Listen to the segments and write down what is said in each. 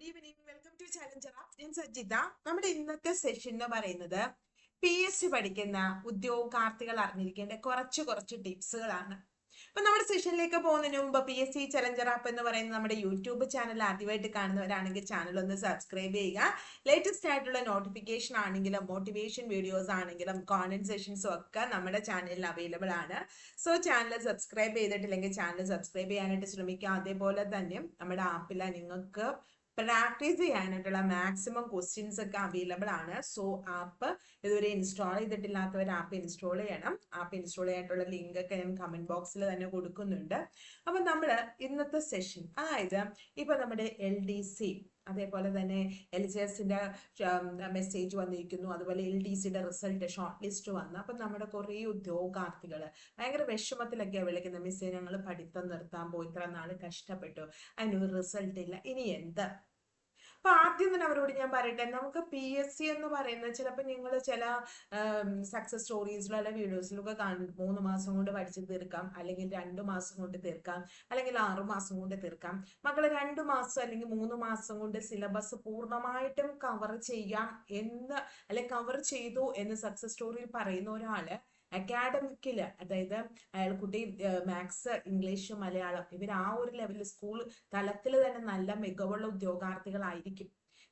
Good evening welcome to Challenger ഞാൻ സജിത. നമ്മുടെ ഇന്നത്തെ സെഷൻ എന്ന് പറയുന്നത് പി എസ് സി പഠിക്കുന്ന ഉദ്യോഗാർത്ഥികൾ അറിഞ്ഞിരിക്കേണ്ട കുറച്ച് കുറച്ച് ടിപ്സുകളാണ്. അപ്പൊ നമ്മുടെ സെഷനിലേക്ക് പോകുന്നതിന് മുമ്പ് P S C Challenger app എന്ന് പറയുന്ന നമ്മുടെ യൂട്യൂബ് ചാനൽ ആദ്യമായിട്ട് കാണുന്നവരാണെങ്കിൽ ചാനൽ ഒന്ന് സബ്സ്ക്രൈബ് ചെയ്യുക. ലേറ്റസ്റ്റ് ആയിട്ടുള്ള നോട്ടിഫിക്കേഷൻ ആണെങ്കിലും മോട്ടിവേഷൻ വീഡിയോസ് ആണെങ്കിലും കോണ്ടന്റ് സെഷൻസും ഒക്കെ നമ്മുടെ ചാനലിൽ അവൈലബിൾ ആണ്. സോ ചാനൽ സബ്സ്ക്രൈബ് ചെയ്തിട്ടില്ലെങ്കിൽ ചാനൽ സബ്സ്ക്രൈബ് ചെയ്യാനായിട്ട് ശ്രമിക്കുക. അതേപോലെ തന്നെ നമ്മുടെ ആപ്പിൽ നിങ്ങൾക്ക് പ്രാക്ടീസ് ചെയ്യാനായിട്ടുള്ള മാക്സിമം ക്വസ്റ്റ്യൻസ് ഒക്കെ അവൈലബിൾ ആണ്. സോ ആപ്പ് ഇതുവരെ ഇൻസ്റ്റാൾ ചെയ്തിട്ടില്ലാത്തവർ ആപ്പ് ഇൻസ്റ്റാൾ ചെയ്യണം. ആപ്പ് ഇൻസ്റ്റാൾ ചെയ്യാനായിട്ടുള്ള ലിങ്ക് ഒക്കെ ഞാൻ കമന്റ് ബോക്സിൽ തന്നെ കൊടുക്കുന്നുണ്ട്. അപ്പൊ നമ്മൾ ഇന്നത്തെ സെഷൻ അതായത് ഇപ്പൊ നമ്മുടെ എൽ ഡി സി അതേപോലെ തന്നെ എൽ ജി എസിന്റെ മെസ്സേജ് വന്നിരിക്കുന്നു. അതുപോലെ എൽ ഡി സിയുടെ റിസൾട്ട് ഷോർട്ട് ലിസ്റ്റ് വന്നു. അപ്പൊ നമ്മുടെ കുറേ ഉദ്യോഗാർത്ഥികൾ ഭയങ്കര വിഷമത്തിലൊക്കെയാണ് വിളിക്കുന്നത്. മിസ്സേ ഞങ്ങൾ പഠിത്തം നിർത്താൻ പോയി. ഇത്ര നാൾ കഷ്ടപ്പെട്ടു. അതിനൊരു റിസൾട്ട് ഇല്ല. ഇനി എന്ത്? അപ്പൊ ആദ്യം തന്നെ അവരോട് ഞാൻ പറയട്ടെ നമുക്ക് പി എസ് സി എന്ന് പറയുന്നത് ചിലപ്പോൾ നിങ്ങൾ ചില സക്സസ് സ്റ്റോറീസിലോ അല്ലെങ്കിൽ വീഡിയോസിലൊക്കെ കാണും. മൂന്ന് മാസം കൊണ്ട് പഠിച്ച് തീർക്കാം അല്ലെങ്കിൽ രണ്ട് മാസം കൊണ്ട് തീർക്കാം അല്ലെങ്കിൽ ആറു മാസം കൊണ്ട് തീർക്കാം. മക്കൾ രണ്ട് മാസം അല്ലെങ്കിൽ മൂന്ന് മാസം കൊണ്ട് സിലബസ് പൂർണമായിട്ടും കവർ ചെയ്യാം എന്ന് അല്ലെ കവർ ചെയ്തു എന്ന് സക്സസ് സ്റ്റോറിയിൽ പറയുന്ന ഒരാൾ അക്കാഡമിക്കിൽ അതായത് അയാൾക്കുട്ടി മാത്സ് ഇംഗ്ലീഷ് മലയാളം ഇവർ ആ ഒരു ലെവലിൽ സ്കൂൾ തലത്തിൽ തന്നെ നല്ല മികവുള്ള ഉദ്യോഗാർത്ഥികളായിരിക്കും.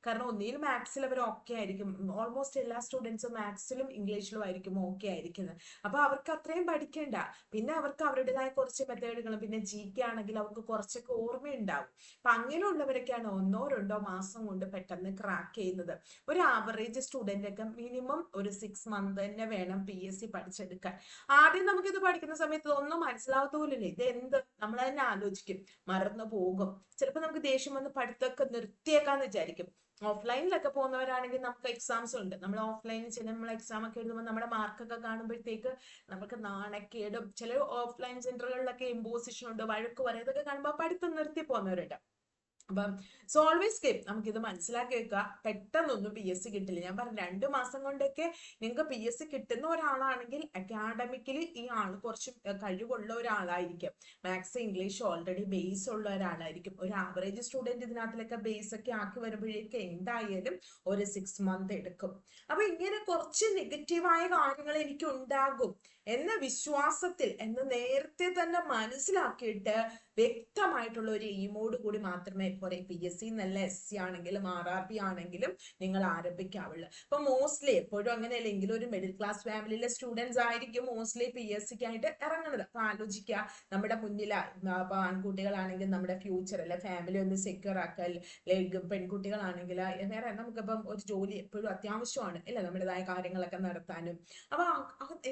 കാരണം ഒന്നിൽ മാത്സിൽ അവർ ഓക്കെ ആയിരിക്കും. ഓൾമോസ്റ്റ് എല്ലാ സ്റ്റുഡൻസും മാത്സിലും ഇംഗ്ലീഷിലും ആയിരിക്കും ഓക്കെ ആയിരിക്കുന്നത്. അപ്പൊ അവർക്ക് അത്രയും പഠിക്കേണ്ട. പിന്നെ അവർക്ക് അവരുടേതായ കുറച്ച് മെത്തേഡുകളും പിന്നെ ജി കെ ആണെങ്കിൽ അവർക്ക് കുറച്ചൊക്കെ ഓർമ്മയുണ്ടാവും. അപ്പൊ അങ്ങനെയുള്ളവരൊക്കെയാണ് ഒന്നോ രണ്ടോ മാസം കൊണ്ട് പെട്ടെന്ന് ക്രാക്ക് ചെയ്യുന്നത്. ഒരു ആവറേജ് സ്റ്റുഡന്റ് ഒക്കെ മിനിമം ഒരു സിക്സ് മന്ത് തന്നെ വേണം പി എസ് സി പഠിച്ചെടുക്കാൻ. ആദ്യം നമുക്ക് ഇത് പഠിക്കുന്ന സമയത്ത് ഒന്നും മനസ്സിലാവത്തോലില്ലേ ഇത് എന്ത്? നമ്മൾ തന്നെ ആലോചിക്കും. മറന്നു പോകും. ചിലപ്പോൾ നമുക്ക് ദേഷ്യം വന്ന് പഠിത്തമൊക്കെ നിർത്തിയേക്കാന്ന് വിചാരിക്കും. ഓഫ്ലൈനിലൊക്കെ പോകുന്നവരാണെങ്കിൽ നമുക്ക് എക്സാംസ് ഉണ്ട്. നമ്മൾ ഓഫ്ലൈനിൽ ചില നമ്മൾ എക്സാം ഒക്കെ എഴുതുമ്പോൾ നമ്മുടെ മാർക്കൊക്കെ കാണുമ്പോഴത്തേക്ക് നമുക്ക് നാണക്കേടും. ചില ഓഫ്ലൈൻ സെന്ററുകളിലൊക്കെ ഇമ്പോസിഷൻ ഉണ്ട് വഴക്ക് പറയും. ഇതൊക്കെ കാണുമ്പോൾ പഠിത്തം നിർത്തി പോകുന്നവരുണ്ട്. അപ്പം സോ ഓൾവേസ് കീപ് നമുക്കിത് മനസ്സിലാക്കി വെക്കുക. പെട്ടെന്നൊന്നും പി എസ് സി കിട്ടില്ല. ഞാൻ പറഞ്ഞു രണ്ട് മാസം കൊണ്ടൊക്കെ നിങ്ങൾക്ക് പി എസ് സി കിട്ടുന്ന ഒരാളാണെങ്കിൽ അക്കാഡമിക്കലി ഈ ആൾ കുറച്ച് കഴിവുള്ള ഒരാളായിരിക്കും. മാത്സ് ഇംഗ്ലീഷ് ഓൾറെഡി ബേസ് ഉള്ള ഒരാളായിരിക്കും. ഒരു ആവറേജ് സ്റ്റുഡന്റ് ഇതിനകത്തിലൊക്കെ ബേസ് ഒക്കെ ആക്കി വരുമ്പോഴേക്ക് എന്തായാലും ഒരു സിക്സ് മന്ത് എടുക്കും. അപ്പൊ ഇങ്ങനെ കുറച്ച് നെഗറ്റീവായ കാര്യങ്ങൾ എനിക്ക് ഉണ്ടാകും എന്ന വിശ്വാസത്തിൽ എന്ന് നേരത്തെ തന്നെ മനസ്സിലാക്കിയിട്ട് വ്യക്തമായിട്ടുള്ള ഒരു എയിമോട് കൂടി മാത്രമേ പോരെ പി എസ് സി നല്ല എസ് സി ആണെങ്കിലും ആർ ആർ പി ആണെങ്കിലും നിങ്ങൾ ആരംഭിക്കാവുള്ളൂ. അപ്പൊ മോസ്റ്റ്ലി എപ്പോഴും അങ്ങനെയല്ല എങ്കിലും ഒരു മിഡിൽ ക്ലാസ് ഫാമിലിയിലെ സ്റ്റുഡൻസ് ആയിരിക്കും മോസ്റ്റ്ലി പി എസ് സിക്ക് ആയിട്ട് ഇറങ്ങുന്നത്. അപ്പൊ ആലോചിക്കുക നമ്മുടെ മുന്നിൽ ആൺകുട്ടികളാണെങ്കിൽ നമ്മുടെ ഫ്യൂച്ചർ അല്ലെ ഫാമിലി ഒന്ന് സെക്യൂർ ആക്കൽ പെൺകുട്ടികളാണെങ്കിൽ വേറെ നമുക്കിപ്പം ഒരു ജോലി എപ്പോഴും അത്യാവശ്യമാണ് അല്ലെ നമ്മുടേതായ കാര്യങ്ങളൊക്കെ നടത്താനും. അപ്പൊ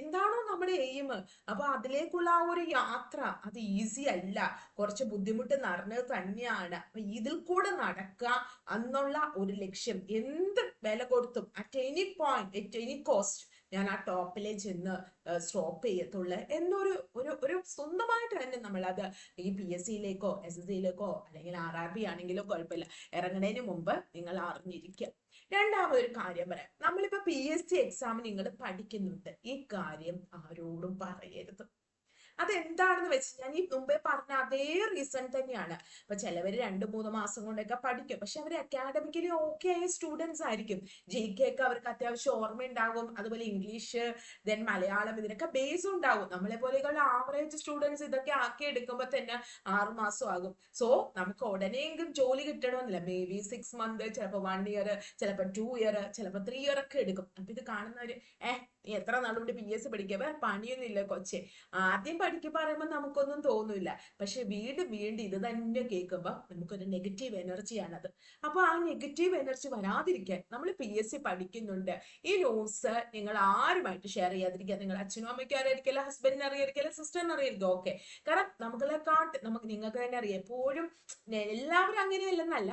എന്താണോ നമ്മുടെ എയിം അപ്പൊ അതിലേക്കുള്ള ആ ഒരു യാത്ര അത് ഈസി അല്ല. കുറച്ച് ബുദ്ധിമുട്ട് നിറഞ്ഞത് തന്നെയാണ്. അപ്പൊ ഇതിൽ കൂടെ നടക്കുക എന്നുള്ള ഒരു ലക്ഷ്യം. എന്ത് വില കൊടുത്തും at any point at any cost ഞാൻ ആ ടോപ്പിലെ ചെന്ന് സ്റ്റോപ്പ് ചെയ്യത്തുള്ളു എന്നൊരു ഒരു ഒരു സ്വന്തമായിട്ട് തന്നെ നമ്മൾ അത് ഈ പി എസ് സിയിലേക്കോ എസ് എസ് സിയിലേക്കോ അല്ലെങ്കിൽ ആർ ആർ ബി ആണെങ്കിലോ കുഴപ്പമില്ല. ഇറങ്ങുന്നതിന് മുമ്പ് നിങ്ങൾ അറിഞ്ഞിരിക്കുക. രണ്ടാമതൊരു കാര്യം പറയാം. നമ്മളിപ്പോ പി എസ് സി എക്സാം നിങ്ങൾ പഠിക്കുന്നുണ്ട്. ഈ കാര്യം ആരോടും പറയരുത്. അതെന്താണെന്ന് വെച്ച് ഞാൻ ഈ മുമ്പേ പറഞ്ഞ അതേ റീസൺ തന്നെയാണ്. ഇപ്പൊ ചിലവര് രണ്ട് മൂന്ന് മാസം കൊണ്ടൊക്കെ പഠിക്കും. പക്ഷെ അവർ അക്കാഡമിക്കലി ഓക്കെ ആയ സ്റ്റുഡൻസ് ആയിരിക്കും. ജി കെ ഒക്കെ അവർക്ക് അത്യാവശ്യം ഓർമ്മ ഉണ്ടാകും അതുപോലെ ഇംഗ്ലീഷ് ദെൻ മലയാളം ഇതിനൊക്കെ ബേസ് ഉണ്ടാകും. നമ്മളെ പോലെയുള്ള ആവറേജ് സ്റ്റുഡൻസ് ഇതൊക്കെ ആക്കി എടുക്കുമ്പോൾ തന്നെ ആറു മാസം ആകും. സോ നമുക്ക് ഉടനെയെങ്കിലും ജോലി കിട്ടണമെന്നില്ല. മേ ബി സിക്സ് മന്ത് ചിലപ്പോൾ വൺ ഇയർ ചിലപ്പോൾ ടു ഇയർ ചിലപ്പോൾ ത്രീ ഇയർ ഒക്കെ എടുക്കും. അപ്പൊ ഇത് കാണുന്നവര് ഏഹ് എത്ര നാളുകൊണ്ട് പി എസ് വേറെ പണിയൊന്നുമില്ല കൊച്ചെ. ആദ്യം പഠിക്കുക പറയുമ്പോൾ നമുക്കൊന്നും തോന്നില്ല. പക്ഷെ വീണ്ടും വീണ്ടും ഇത് തന്നെ കേൾക്കുമ്പോൾ നമുക്കൊരു നെഗറ്റീവ് എനർജിയാണത് അപ്പോൾ ആ നെഗറ്റീവ് എനർജി വരാതിരിക്കാൻ നമ്മൾ പി എസ് സി പഠിക്കുന്നുണ്ട്. ഈ ന്യൂസ് നിങ്ങൾ ആരുമായിട്ട് ഷെയർ ചെയ്യാതിരിക്കുക നിങ്ങൾ അച്ഛനും അമ്മയ്ക്കും അറിയാതിരിക്കില്ല ഹസ്ബൻഡിന് അറിയാതിരിക്കില്ല സിസ്റ്ററിന് അറിയാതിരിക്കും ഓക്കെ കാരണം നമുക്കുള്ള കാട്ട് നമുക്ക് നിങ്ങൾക്ക് തന്നെ അറിയാം. എപ്പോഴും എല്ലാവരും അങ്ങനെയല്ലെന്നല്ല.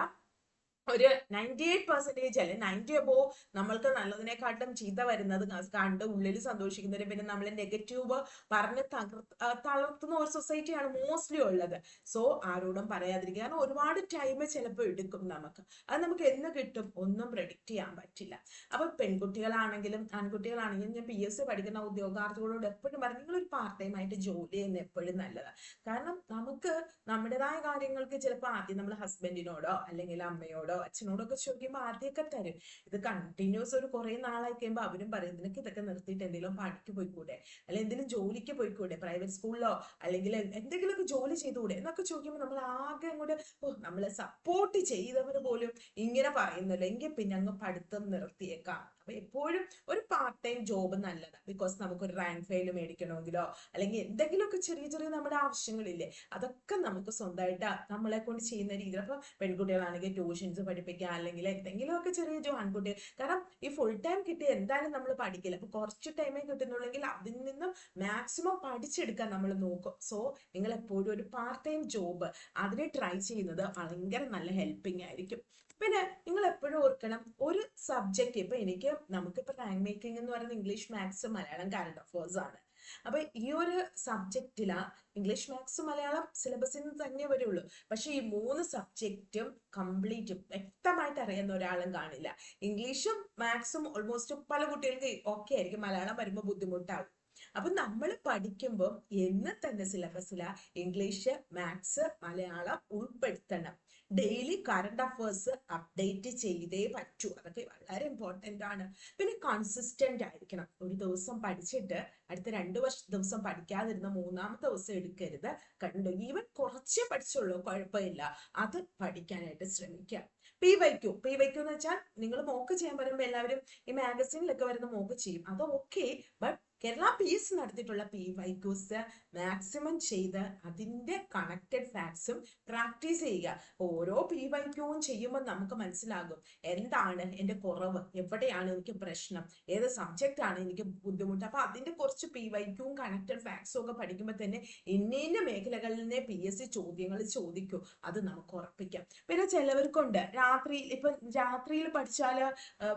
ഒരു നയന്റി എയ്റ്റ് പെർസെന്റേജ് അല്ലെ? നയന്റി അബോ നമ്മൾക്ക് നല്ലതിനെക്കാട്ടും ചീത്ത വരുന്നത് കണ്ട് ഉള്ളിൽ സന്തോഷിക്കുന്നവരും പിന്നെ നമ്മൾ നെഗറ്റീവ് പറഞ്ഞ് തകർ തളർത്തുന്ന ഒരു സൊസൈറ്റിയാണ് മോസ്റ്റ്ലി ഉള്ളത്. സോ ആരോടും പറയാതിരിക്കുക. കാരണം ഒരുപാട് ടൈം ചിലപ്പോൾ എടുക്കും നമുക്ക്. അത് നമുക്ക് എന്ന് കിട്ടും? ഒന്നും പ്രഡിക്റ്റ് ചെയ്യാൻ പറ്റില്ല. അപ്പൊ പെൺകുട്ടികളാണെങ്കിലും ആൺകുട്ടികളാണെങ്കിലും ഞാൻ പി എസ് സി പഠിക്കുന്ന ഉദ്യോഗാർത്ഥികളോട് എപ്പോഴും പറഞ്ഞു നിങ്ങളൊരു പാർട്ട് ടൈം ആയിട്ട് ജോലി ചെയ്യുന്ന എപ്പോഴും നല്ലതാണ് കാരണം നമുക്ക് നമ്മുടേതായ കാര്യങ്ങൾക്ക് ചിലപ്പോൾ ആദ്യം നമ്മൾ ഹസ്ബൻഡിനോടോ അല്ലെങ്കിൽ അമ്മയോടോ അമ്മയോടോ അച്ഛനോടൊക്കെ ചോദിക്കുമ്പോൾ ആദ്യമൊക്കെ തരും. ഇത് കണ്ടിന്യൂസ് ഒരു കുറെ നാളായി കഴിയുമ്പോൾ അവരും പറയും നിനക്ക് ഇതൊക്കെ നിർത്തിയിട്ട് എന്തെങ്കിലും പണിക്ക് പോയിക്കൂടെ? അല്ലെങ്കിൽ എന്തെങ്കിലും ജോലിക്ക് പോയിക്കൂടെ? പ്രൈവറ്റ് സ്കൂളിലോ അല്ലെങ്കിൽ എന്തെങ്കിലുമൊക്കെ ജോലി ചെയ്തുകൂടെ? എന്നൊക്കെ ചോദിക്കുമ്പോൾ നമ്മൾ ആകെ അങ്ങോട്ട് ഓ നമ്മളെ സപ്പോർട്ട് ചെയ്തവർ പോലും ഇങ്ങനെ പറയുന്നല്ലോ. എങ്കിൽ പിന്നെ അങ്ങ് പഠിത്തം നിർത്തിയേക്കാം. അപ്പൊ എപ്പോഴും ഒരു പാർട്ട് ടൈം ജോബ് നല്ലതാണ് ബിക്കോസ് നമുക്ക് ഒരു റാങ്ക് ഫയൽ മേടിക്കണമെങ്കിലോ അല്ലെങ്കിൽ എന്തെങ്കിലുമൊക്കെ ചെറിയ ചെറിയ നമ്മുടെ ആവശ്യങ്ങളില്ലേ അതൊക്കെ നമുക്ക് സ്വന്തമായിട്ട് നമ്മളെ കൊണ്ട് ചെയ്യുന്ന രീതിയിൽ. അപ്പൊ പെൺകുട്ടികളാണെങ്കിൽ ട്യൂഷൻസ് പഠിപ്പിക്കുക അല്ലെങ്കിൽ എന്തെങ്കിലുമൊക്കെ ചെറിയ ജോ ആൺകുട്ടികൾ. കാരണം ഈ ഫുൾ ടൈം കിട്ടി എന്തായാലും നമ്മൾ പഠിക്കില്ല. അപ്പൊ കുറച്ച് ടൈമേ കിട്ടുന്നുള്ളെങ്കിൽ അതിൽ നിന്നും മാക്സിമം പഠിച്ചെടുക്കാൻ നമ്മൾ നോക്കും. സോ നിങ്ങൾ എപ്പോഴും ഒരു പാർട്ട് ടൈം ജോബ് അതിനെ ട്രൈ ചെയ്യുന്നത് ഭയങ്കര നല്ല ഹെൽപ്പിംഗ് ആയിരിക്കും. പിന്നെ നിങ്ങൾ എപ്പോഴും ഓർക്കണം ഒരു സബ്ജക്റ്റ് ഇപ്പൊ എനിക്ക് നമുക്കിപ്പോ റാങ്ക് മേക്കിംഗ് എന്ന് പറയുന്നത് English maths Malayalam current affairs ആണ്. അപ്പൊ ഈ ഒരു സബ്ജക്റ്റില ഇംഗ്ലീഷ് മാത്സ് മലയാളം സിലബസിൽ നിന്ന് തന്നെ വരുള്ളൂ. പക്ഷെ ഈ മൂന്ന് സബ്ജക്റ്റും കംപ്ലീറ്റും വ്യക്തമായിട്ട് അറിയുന്ന ഒരാളും കാണില്ല. ഇംഗ്ലീഷും മാത്സും ഓൾമോസ്റ്റ് പല കുട്ടികൾക്ക് ഓക്കെ ആയിരിക്കും. മലയാളം വരുമ്പോൾ ബുദ്ധിമുട്ടാവും. അപ്പൊ നമ്മൾ പഠിക്കുമ്പോൾ എന്ന് തന്നെ സിലബസിലാ ഇംഗ്ലീഷ് മാത്സ് മലയാളം ഉൾപ്പെടുത്തണം. ഡെയിലി കറണ്ട് അഫേഴ്സ് അപ്ഡേറ്റ് ചെയ്തേ പറ്റൂ. അതൊക്കെ വളരെ ഇമ്പോർട്ടന്റ് ആണ്. പിന്നെ കൺസിസ്റ്റന്റ് ആയിരിക്കണം. ഒരു ദിവസം പഠിച്ചിട്ട് അടുത്ത രണ്ട് വർഷ ദിവസം പഠിക്കാതിരുന്ന മൂന്നാമത്തെ ദിവസം എടുക്കരുത്. കണ്ടു? ഈവൻ കുറച്ചേ പഠിച്ചുള്ളൂ കുഴപ്പമില്ല. അത് പഠിക്കാനായിട്ട് ശ്രമിക്കുക. പി വൈക്യു പി വൈക്യു എന്ന് വെച്ചാൽ നിങ്ങൾ മോക്ക് ചെയ്യാൻ പറയുമ്പോൾ എല്ലാവരും ഈ മാഗസീനിലൊക്കെ വരുന്ന മോക്ക് ചെയ്യും. അത് okay but Kerala P S നടത്തിയിട്ടുള്ള പി വൈക്യൂസ് മാക്സിമം ചെയ്ത് അതിന്റെ കണക്റ്റഡ് ഫാക്ട്സും പ്രാക്ടീസ് ചെയ്യുക. ഓരോ പി വൈക്യൂവും ചെയ്യുമ്പോൾ നമുക്ക് മനസ്സിലാകും എന്താണ് എന്റെ കുറവ്? എവിടെയാണ് എനിക്ക് പ്രശ്നം? ഏത് സബ്ജക്റ്റാണ് എനിക്ക് ബുദ്ധിമുട്ട്? അപ്പോൾ അതിന്റെ കുറച്ച് പി വൈക്യൂവും കണക്റ്റഡ് ഫാക്ട്സും ഒക്കെ പഠിക്കുമ്പോൾ തന്നെ ഇന്ന ഇന്ന മേഖലകളിൽ നിന്നേ പി എസ് സി ചോദ്യങ്ങൾ ചോദിക്കൂ. അത് നമുക്ക് ഉറപ്പിക്കാം. പിന്നെ ചിലവർക്കുണ്ട്. രാത്രി ഇപ്പം രാത്രിയിൽ പഠിച്ചാൽ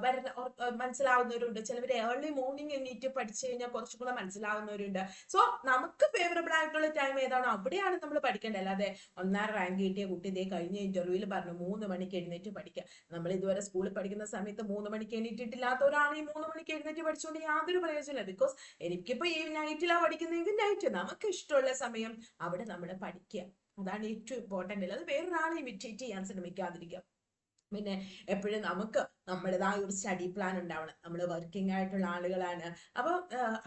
വരുന്ന മനസ്സിലാവുന്നവരുണ്ട്. ചിലവർ ഏർലി മോർണിംഗ് എണീറ്റ് പഠിച്ചു കഴിഞ്ഞാൽ കുറച്ചും കൂടെ മനസ്സിലാവുന്നവരുണ്ട്. സോ നമുക്ക് ഫേവറബിൾ ആയിട്ടുള്ള ടൈം ഏതാണോ അവിടെയാണ് നമ്മൾ പഠിക്കേണ്ടത്. അല്ലാതെ ഒന്നാം റാങ്ക് കിട്ടിയ കുട്ടി ഇതേ കഴിഞ്ഞ ഇന്റർവ്യൂവിൽ പറഞ്ഞു മൂന്ന് മണിക്ക് എഴുന്നേറ്റ് പഠിക്കുക നമ്മൾ ഇതുവരെ സ്കൂളിൽ പഠിക്കുന്ന സമയത്ത് മൂന്ന് മണിക്ക് എണീറ്റിട്ടില്ലാത്തവരാണ് ഈ മൂന്ന് മണിക്ക് എഴുന്നേറ്റ് പഠിച്ചുകൊണ്ട് യാതൊരു പ്രയോജനമില്ല ബിക്കോസ് എനിക്കിപ്പോ ഈ നൈറ്റിലാണ് പഠിക്കുന്നതെങ്കിൽ നൈറ്റ് നമുക്ക് ഇഷ്ടമുള്ള സമയം അവിടെ നമ്മൾ പഠിക്കുക അതാണ് ഏറ്റവും ഇമ്പോർട്ടന്റ് അത് വേറൊരാളെ ഇമിറ്റേറ്റ് ചെയ്യാൻ ശ്രമിക്കാതിരിക്കുക പിന്നെ എപ്പോഴും നമുക്ക് നമ്മുടേതായ ഒരു സ്റ്റഡി പ്ലാൻ ഉണ്ടാവണം. നമ്മൾ വർക്കിംഗ് ആയിട്ടുള്ള ആളുകളാണ്. അപ്പോൾ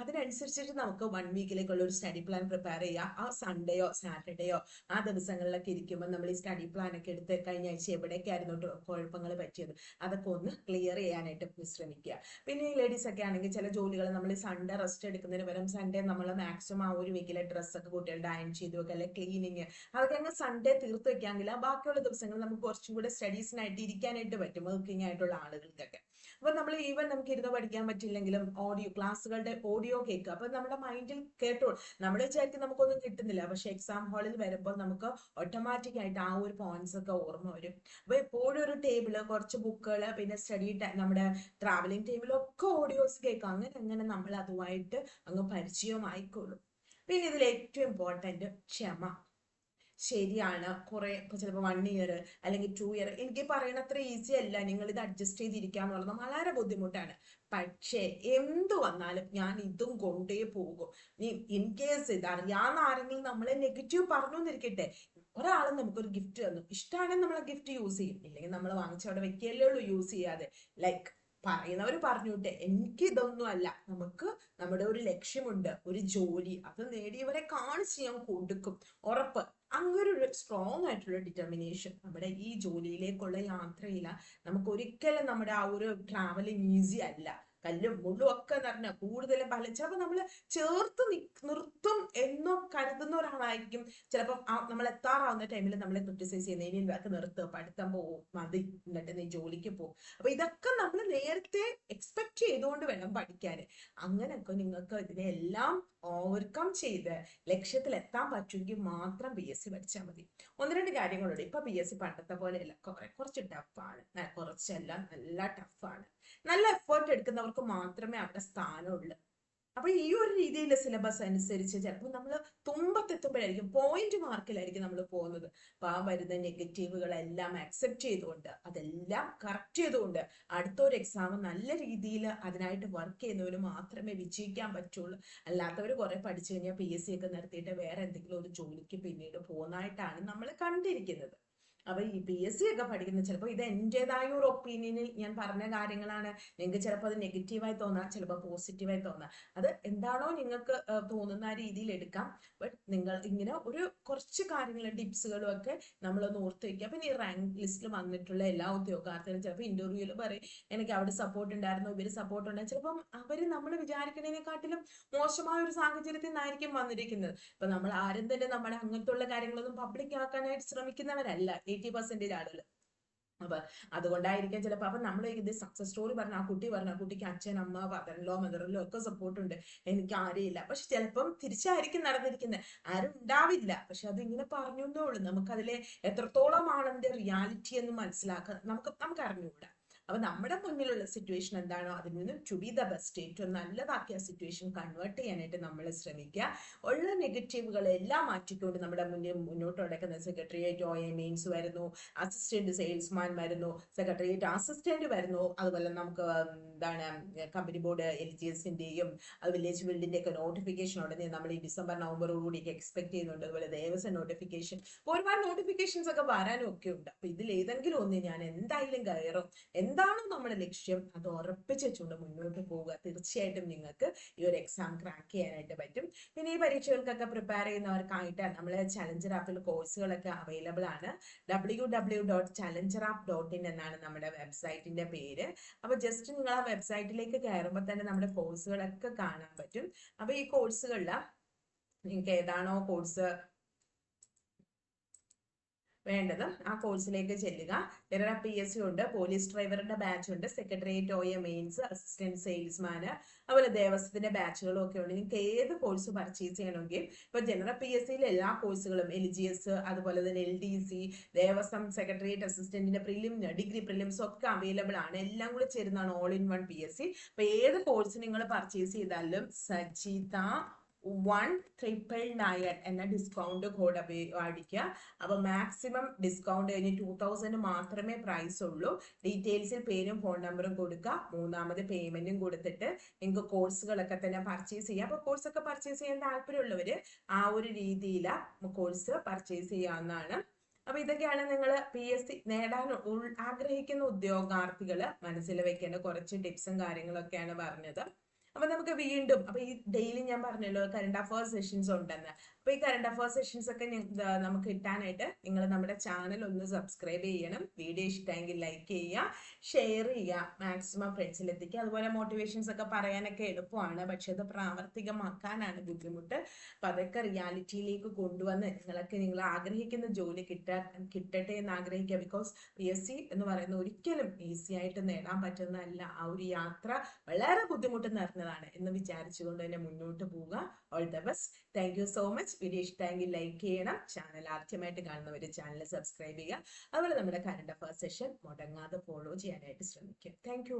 അതിനനുസരിച്ചിട്ട് നമുക്ക് വൺ വീക്കിലേക്കുള്ള ഒരു സ്റ്റഡി പ്ലാൻ പ്രിപ്പയർ ചെയ്യുക ആ സൺഡേയോ സാറ്റർഡേയോ ആ ദിവസങ്ങളിലൊക്കെ ഇരിക്കുമ്പോൾ നമ്മൾ ഈ സ്റ്റഡി പ്ലാൻ ഒക്കെ എടുത്ത് കഴിഞ്ഞ ആഴ്ച എവിടേക്കായിരുന്നു കുഴപ്പങ്ങൾ പറ്റിയത്? അതൊക്കെ ഒന്ന് ക്ലിയർ ചെയ്യാനായിട്ട് ശ്രമിക്കുക പിന്നെ ഈ ലേഡീസ് ഒക്കെ ആണെങ്കിൽ ചില ജോലികൾ നമ്മൾ സൺഡേ റെസ്റ്റ് എടുക്കുന്നതിന് പകരം സൺഡേ നമ്മൾ മാക്സിമം ആ ഒരു വീക്കിലെ ഡ്രസ്സൊക്കെ കുട്ടികളുടെ അയൺ ചെയ്ത് വെക്കുക അല്ലെങ്കിൽ ക്ലീനിങ് അതൊക്കെ അങ്ങ് സൺഡേ തീർത്ത് വെക്കാമെങ്കിൽ ബാക്കിയുള്ള ദിവസങ്ങൾ നമുക്ക് കുറച്ചും കൂടെ സ്റ്റഡീസിനായിട്ട് ഇരിക്കാനായിട്ട് പറ്റും വർക്കിംഗ് ആയിട്ടുള്ള ആളുകൾക്കൊക്കെ. അപ്പൊ നമ്മൾ ഈവൻ നമുക്ക് ഇരുന്ന് പഠിക്കാൻ പറ്റില്ലെങ്കിലും ഓഡിയോ ക്ലാസ്സുകളുടെ ഓഡിയോ കേൾക്കുക. അപ്പൊ നമ്മുടെ മൈൻഡിൽ കേട്ടോ നമ്മൾ വിചാരിക്കും നമുക്കൊന്നും കിട്ടുന്നില്ല. പക്ഷെ എക്സാം ഹാളിൽ വരുമ്പോൾ നമുക്ക് ഓട്ടോമാറ്റിക് ആയിട്ട് ആ ഒരു പോയിന്റ്സ് ഒക്കെ ഓർമ്മ വരും. അപ്പൊ എപ്പോഴും ഒരു ടേബിൾ കുറച്ച് ബുക്കുകൾ പിന്നെ സ്റ്റഡി നമ്മുടെ ട്രാവലിംഗ് ടേബിളൊക്കെ ഓഡിയോസ് കേൾക്കാം. അങ്ങനെ അങ്ങനെ നമ്മൾ അതുമായിട്ട് അങ്ങ് പരിചയമായിക്കോളും. പിന്നെ ഇതിൽ ഏറ്റവും ഇമ്പോർട്ടന്റ് ക്ഷമ. ശരിയാണ്. കുറെ ഇപ്പൊ ചിലപ്പോൾ വൺ ഇയർ അല്ലെങ്കിൽ ടു ഇയർ എനിക്ക് പറയണ അത്ര ഈസി അല്ല. നിങ്ങൾ ഇത് അഡ്ജസ്റ്റ് ചെയ്തിരിക്കുക എന്നുള്ളത് വളരെ ബുദ്ധിമുട്ടാണ്. പക്ഷേ എന്തു വന്നാലും ഞാൻ ഇതും കൊണ്ടേ പോകും. നീ ഇൻ കേസ് ഇത് അറിയാവുന്ന ആരെങ്കിലും നമ്മളെ നെഗറ്റീവ് പറഞ്ഞു എന്നിരിക്കട്ടെ. ഒരാളും നമുക്കൊരു ഗിഫ്റ്റ് തന്നു. ഇഷ്ടമാണെങ്കിൽ നമ്മൾ ഗിഫ്റ്റ് യൂസ് ചെയ്യും. ഇല്ലെങ്കിൽ നമ്മൾ വാങ്ങിച്ചവിടെ വെക്കല്ലേ ഉള്ളൂ യൂസ് ചെയ്യാതെ. ലൈക്ക് പറയുന്നവർ പറഞ്ഞോട്ടെ എനിക്ക് ഇതൊന്നും അല്ല. നമുക്ക് നമ്മുടെ ഒരു ലക്ഷ്യമുണ്ട് ഒരു ജോലി. അത് നേടിയവരെ കാണിച്ച് ഞാൻ കൊടുക്കും. ഉറപ്പ്. അങ്ങനെ ഒരു സ്ട്രോങ് ആയിട്ടുള്ള ഡിറ്റർമിനേഷൻ നമ്മുടെ ഈ ജോലിയിലേക്കുള്ള യാത്രയില നമുക്ക് ഒരിക്കലും നമ്മുടെ ആ ഒരു ട്രാവലിംഗ് ഈസി അല്ല. കല്ലും മുള്ളും ഒക്കെ നിറഞ്ഞ കൂടുതലും പല ചിലപ്പോൾ നമ്മൾ ചേർത്ത് നിർത്തും എന്നോ കരുതുന്ന ഒരാളായിരിക്കും ചിലപ്പോൾ നമ്മൾ എത്താറാവുന്ന ടൈമിൽ നമ്മളെ ക്രിറ്റിസൈസ് ചെയ്യുന്ന ഇനി ഇതൊക്കെ നിർത്ത് പഠിത്തം പോവും മതി എന്നിട്ട് നീ ജോലിക്ക് പോകും അപ്പൊ ഇതൊക്കെ നമ്മൾ നേരത്തെ എക്സ്പെക്ട് ചെയ്തുകൊണ്ട് വേണം പഠിക്കാൻ അങ്ങനെയൊക്കെ നിങ്ങൾക്ക് ഇതിനെല്ലാം ഓവർകം ചെയ്ത് ലക്ഷ്യത്തിൽ എത്താൻ പറ്റുമെങ്കിൽ മാത്രം പി എസ് സി പഠിച്ചാൽ മതി. ഒന്ന് രണ്ട് കാര്യങ്ങളുണ്ട്. ഇപ്പൊ പി എസ് സി പണ്ടത്തെ പോലെയല്ല കുറെ കുറച്ച് ടഫാണ് കുറച്ചല്ല നല്ല ടഫാണ് നല്ല എഫേർട്ട് എടുക്കുന്നവർക്ക് മാത്രമേ അവിടെ സ്ഥാനമുള്ളൂ. അപ്പൊ ഈ ഒരു രീതിയിലെ സിലബസ് അനുസരിച്ച് ചിലപ്പോൾ നമ്മൾ തുമ്പത്തെത്തുമ്പോഴായിരിക്കും പോയിന്റ് മാർക്കിലായിരിക്കും നമ്മൾ പോകുന്നത്. അപ്പൊ ആ വരുന്ന നെഗറ്റീവുകളെല്ലാം അക്സെപ്റ്റ് ചെയ്തുകൊണ്ട് അതെല്ലാം കറക്റ്റ് ചെയ്തുകൊണ്ട് അടുത്തൊരു എക്സാം നല്ല രീതിയിൽ അതിനായിട്ട് വർക്ക് ചെയ്യുന്നവര് മാത്രമേ വിജയിക്കാൻ പറ്റുള്ളൂ. അല്ലാത്തവർ കുറെ പഠിച്ചു കഴിഞ്ഞാൽ പി എസ് സി ഒക്കെ നടത്തിയിട്ട് വേറെ എന്തെങ്കിലും ഒരു ജോലിക്ക് പിന്നീട് പോകുന്നതായിട്ടാണ് നമ്മൾ കണ്ടിരിക്കുന്നത്. അപ്പൊ ഈ പി എസ് സി ഒക്കെ പഠിക്കുന്ന ചിലപ്പോൾ ഇത് എന്റേതായ ഒരു ഒപ്പീനിയനിൽ ഞാൻ പറഞ്ഞ കാര്യങ്ങളാണ്. നിങ്ങൾക്ക് ചിലപ്പോൾ അത് നെഗറ്റീവായി തോന്നാം ചിലപ്പോൾ പോസിറ്റീവായി തോന്നാം. അത് എന്താണോ നിങ്ങൾക്ക് തോന്നുന്ന രീതിയിൽ എടുക്കാം. ബട്ട് നിങ്ങൾ ഇങ്ങനെ ഒരു കുറച്ച് കാര്യങ്ങൾ ടിപ്സുകളും ഒക്കെ നമ്മളൊന്ന് ഓർത്ത് വെക്കുക. പിന്നെ ഈ റാങ്ക് ലിസ്റ്റിൽ വന്നിട്ടുള്ള എല്ലാ ഉദ്യോഗാർത്ഥികളും ചിലപ്പോൾ ഇന്റർവ്യൂവിൽ പറയും എനിക്ക് അവിടെ സപ്പോർട്ട് ഉണ്ടായിരുന്നു ഇവർ സപ്പോർട്ട് ഉണ്ടായിരുന്നു ചിലപ്പം അവർ നമ്മൾ വിചാരിക്കുന്നതിനെക്കാട്ടിലും മോശമായ ഒരു സാഹചര്യത്തിൽ നിന്നായിരിക്കും വന്നിരിക്കുന്നത്. ഇപ്പൊ നമ്മൾ ആരും തന്നെ നമ്മുടെ അങ്ങനത്തുള്ള കാര്യങ്ങളൊന്നും പബ്ലിക് ആക്കാനായിട്ട് ശ്രമിക്കുന്നവരല്ല. എയ്റ്റി പെർസെന്റേജ് ആളുകൾ അപ്പൊ അതുകൊണ്ടായിരിക്കാം ചിലപ്പോ അപ്പൊ നമ്മൾ ഇത് സക്സസ് സ്റ്റോറി പറഞ്ഞ ആ കുട്ടി പറഞ്ഞ ആ കുട്ടിക്ക് അച്ഛൻ അമ്മ പതറിലോ മദറിലോ ഒക്കെ സപ്പോർട്ട് ഉണ്ട്. എനിക്ക് ആരെയില്ല. പക്ഷെ ചിലപ്പം തിരിച്ചായിരിക്കും നടന്നിരിക്കുന്നത് ആരും ഉണ്ടാവില്ല. പക്ഷെ അത് ഇങ്ങനെ പറഞ്ഞു ഉള്ളൂ. നമുക്കതിലെ എത്രത്തോളമാണ് അതിന്റെ റിയാലിറ്റി എന്ന് മനസ്സിലാക്കാൻ നമുക്ക് നമുക്ക് അറിഞ്ഞുകൂടാ അപ്പൊ നമ്മുടെ മുന്നിലുള്ള സിറ്റുവേഷൻ എന്താണോ അതിൽ നിന്നും ടു ബി ദ ബെസ്റ്റ് ഏറ്റവും നല്ലതാക്കിയ സിറ്റുവേഷൻ കൺവേർട്ട് ചെയ്യാനായിട്ട് നമ്മൾ ശ്രമിക്കുക. ഉള്ള നെഗറ്റീവുകൾ എല്ലാം മാറ്റിക്കൊണ്ട് നമ്മുടെ മുന്നിൽ മുന്നോട്ട് നടക്കുന്ന സെക്രട്ടേറിയറ്റ് ഒ എ മീൻസ് വരുന്നു അസിസ്റ്റന്റ് സെയിൽസ്മാൻ വരുന്നു സെക്രട്ടേറിയറ്റ് അസിസ്റ്റന്റ് വരുന്നു. അതുപോലെ നമുക്ക് എന്താണ് കമ്പനി ബോർഡ് എൽ ജി എസിന്റെയും അത് വില്ലേജ് ബിൽഡിന്റെ ഒക്കെ നോട്ടിഫിക്കേഷൻ ഉടനെ നമ്മൾ ഈ ഡിസംബർ നവംബറോടുകൂടി എക്സ്പെക്ട് ചെയ്യുന്നുണ്ട്. അതുപോലെ ദേവസ്വം നോട്ടിഫിക്കേഷൻ ഒരുപാട് നോട്ടിഫിക്കേഷൻസ് ഒക്കെ വരാനും ഒക്കെ ഉണ്ട് അപ്പൊ ഇതിൽ ഏതെങ്കിലും ഒന്ന് ഞാൻ എന്തായാലും കയറും. എന്താണോ നമ്മുടെ ലക്ഷ്യം? അത് ഉറപ്പിച്ച് വെച്ചുകൊണ്ട് മുന്നോട്ട് പോവുക. തീർച്ചയായിട്ടും നിങ്ങൾക്ക് ഈ ഒരു എക്സാം ക്രാക്ക് ചെയ്യാനായിട്ട് പറ്റും. പിന്നെ ഈ പരീക്ഷകൾക്കൊക്കെ പ്രിപ്പയർ ചെയ്യുന്നവർക്കായിട്ട് നമ്മളെ ചലഞ്ചർ ആപ്പിൽ കോഴ്സുകളൊക്കെ അവൈലബിൾ ആണ്. W W dot Challenger app dot in എന്നാണ് നമ്മുടെ വെബ്സൈറ്റിന്റെ പേര്. അപ്പൊ ജസ്റ്റ് നിങ്ങൾ ആ വെബ്സൈറ്റിലേക്ക് കയറുമ്പോൾ തന്നെ നമ്മുടെ കോഴ്സുകളൊക്കെ കാണാൻ പറ്റും. അപ്പൊ ഈ കോഴ്സുകളിൽ നിങ്ങൾക്ക് ഏതാണോ കോഴ്സ് വേണ്ടത്. ആ കോഴ്സിലേക്ക് ചെല്ലുക. വേറെ പി എസ് സി ഉണ്ട് പോലീസ് ഡ്രൈവറുടെ ബാച്ച് ഉണ്ട് secretariat O A mains assistant സെയിൽസ്മാന് അതുപോലെ ദേവസ്വത്തിന്റെ ബാച്ചുകളും ഒക്കെ ഉണ്ട്. നിങ്ങൾക്ക് ഏത് കോഴ്സ് പർച്ചേസ് ചെയ്യണമെങ്കിൽ ഇപ്പൊ ജനറൽ പി എസ് സിയിലെ എല്ലാ കോഴ്സുകളും എൽ ജി എസ് അതുപോലെ തന്നെ L D C Devaswom secretariat അസിസ്റ്റന്റിന്റെ prelim degree prelims ഒക്കെ അവൈലബിൾ ആണ്. എല്ലാം കൂടി ചേരുന്നതാണ് all in one P S C അപ്പൊ ഏത് കോഴ്സ് നിങ്ങൾ പർച്ചേസ് ചെയ്താലും സജിത വൺ ട്രിപ്പിൾ നയൻ എന്ന ഡിസ്കൗണ്ട് കോഡ് അടിക്കുക അപ്പോൾ മാക്സിമം ഡിസ്കൗണ്ട് കഴിഞ്ഞ് ടൂ തൗസൻഡ് മാത്രമേ പ്രൈസ് ഉള്ളൂ. ഡീറ്റെയിൽസിൽ പേരും ഫോൺ നമ്പറും കൊടുക്കുക മൂന്നാമത് പേയ്മെന്റും കൊടുത്തിട്ട് നിങ്ങൾക്ക് കോഴ്സുകളൊക്കെ തന്നെ പർച്ചേസ് ചെയ്യാം. അപ്പോൾ കോഴ്സ് ഒക്കെ പർച്ചേസ് ചെയ്യാൻ താല്പര്യമുള്ളവർ ആ ഒരു രീതിയിൽ കോഴ്സ് പർച്ചേസ് ചെയ്യാവുന്നതാണ്. അപ്പൊ ഇതൊക്കെയാണ് നിങ്ങൾ പി എസ് സി നേടാൻ ആഗ്രഹിക്കുന്ന ഉദ്യോഗാർത്ഥികൾ മനസ്സിൽ വെക്കേണ്ട കുറച്ച് ടിപ്സും കാര്യങ്ങളൊക്കെയാണ് പറഞ്ഞത്. അപ്പൊ നമുക്ക് വീണ്ടും അപ്പൊ ഈ ഡെയിലി ഞാൻ പറഞ്ഞല്ലോ കറണ്ട് അഫയേഴ്സ് സെഷൻസ് ഉണ്ടെന്ന്. അപ്പൊ ഈ കറണ്ട് അഫയേഴ്സ് സെഷൻസ് ഒക്കെ നമുക്ക് കിട്ടാനായിട്ട് നിങ്ങൾ നമ്മുടെ ചാനൽ ഒന്ന് സബ്സ്ക്രൈബ് ചെയ്യണം. വീഡിയോ ഇഷ്ടമെങ്കിൽ ലൈക്ക് ചെയ്യുക ഷെയർ ചെയ്യുക മാക്സിമം ഫ്രണ്ട്സിൽ എത്തിക്കുക. അതുപോലെ മോട്ടിവേഷൻസ് ഒക്കെ പറയാനൊക്കെ എളുപ്പമാണ്. പക്ഷെ അത് പ്രാവർത്തികമാക്കാനാണ് ബുദ്ധിമുട്ട്. അപ്പൊ അതൊക്കെ റിയാലിറ്റിയിലേക്ക് കൊണ്ടുവന്ന് നിങ്ങളൊക്കെ നിങ്ങൾ ആഗ്രഹിക്കുന്ന ജോലി കിട്ടാൻ കിട്ടട്ടെ എന്ന് ആഗ്രഹിക്കുക. ബിക്കോസ് പി എസ് സി എന്ന് പറയുന്ന ഒരിക്കലും ഈസി ആയിട്ട് നേടാൻ പറ്റുന്നതല്ല. ആ ഒരു യാത്ര വളരെ ബുദ്ധിമുട്ട് നിറഞ്ഞതാണ് എന്ന് വിചാരിച്ചുകൊണ്ട് തന്നെ മുന്നോട്ട് പോവുക. All the best thank you so much video ഇഷ്ടമെങ്കിൽ ലൈക്ക് ചെയ്യണം. ചാനൽ ആദ്യമായിട്ട് കാണുന്നവർ ചാനൽ സബ്സ്ക്രൈബ് ചെയ്യുക. അതുപോലെ നമ്മുടെ കറണ്ട് അഫയർ സെഷൻ മുടങ്ങാതെ ഫോളോ ചെയ്യാനായിട്ട് ശ്രമിക്കുക. Thank you